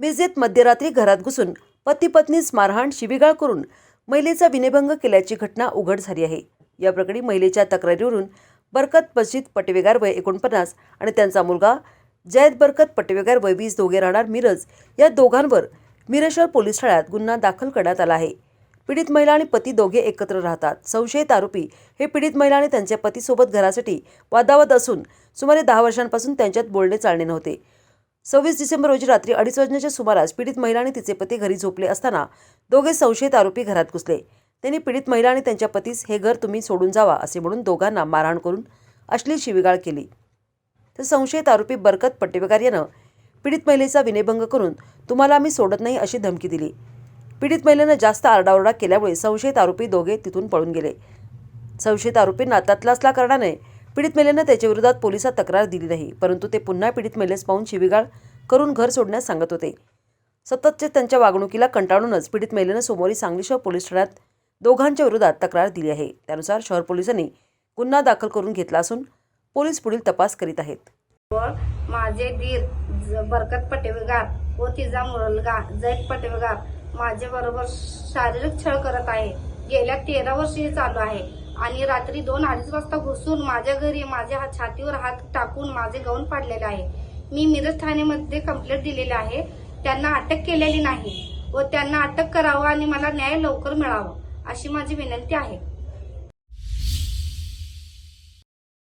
मिरजेत मध्यरात्री घरात घुसून पती पत्नीस मारहाण शिबिगाळ करून महिलेचा विनयभंग केल्याची घटना उघड झाली आहे. या प्रकरणी महिलेच्या तक्रारीवरून बरकत मस्जिद पटवेगार वय एकोणपन्नास आणि त्यांचा मुलगा जयद बरकत पटवेगार वय वीस दोघे राहणार मिरज या दोघांवर मिरज पोलीस ठाण्यात गुन्हा दाखल करण्यात आला आहे. पीडित महिला आणि पती दोघे एकत्र राहतात. संशयित आरोपी हे पीडित महिला आणि त्यांच्या पतीसोबत घरासाठी वादावद असून सुमारे दहा वर्षांपासून त्यांच्यात बोलणे चालणे नव्हते. सव्वीस डिसेंबर रोजी रात्री अडीच वाजण्याच्या सुमारास पीडित महिला आणि तिचे पती घरी झोपले असताना दोघे संशयित आरोपी घरात घुसले. त्यांनी पीडित महिला आणि त्यांच्या पतीस हे घर तुम्ही सोडून जावा असे म्हणून दोघांना मारहाण करून अश्लील शिवीगाळ केली. तर संशयित आरोपी बरकत पट्टेवेगार यानं पीडित महिलेचा विनयभंग करून तुम्हाला आम्ही सोडत नाही अशी धमकी दिली. पीडित महिलेनं जास्त आरडाओरडा केल्यामुळे संशयित आरोपी दोघे तिथून पळून गेले. संशयित आरोपींना ततलासला करण्याने पीडित महिलेनं त्याच्या विरोधात पोलिसात तक्रार दिली नाही परंतु ते पुन्हा पीडित महिलेस पाहून शिवीगाळ करून घर सोडण्यास सांगत होते. सततच्या त्यांच्या वागणुकीला कंटाळूनच पीडित महिलेनं सोमवारी सांगली शहर पोलीस ठाण्यात दोघांच्या विरोधात तक्रार दिली आहे. त्यानुसार शहर पोलिसांनी गुन्हा दाखल करून घेतला असून पोलीस पुढील तपास करीत आहेत. व माझे दीर बरकत पटेवेगार व तिचा मुलगा जैद पटेवेगार माझ्याबरोबर शारीरिक छळ करत आहे. गेल्या तेरा वर्षी हे चालू आहे. आणि रात्री दोन अडीच वाजता घुसून माझ्या घरी माझ्या छातीवर हात टाकून माझे गौन पाडलेले आहे. मी मिरज ठाणेमध्ये कंप्लेंट दिलेली आहे. त्यांना अटक केलेली नाही व त्यांना अटक करावं आणि मला न्याय लवकर मिळावा अशी माझी विनंती आहे.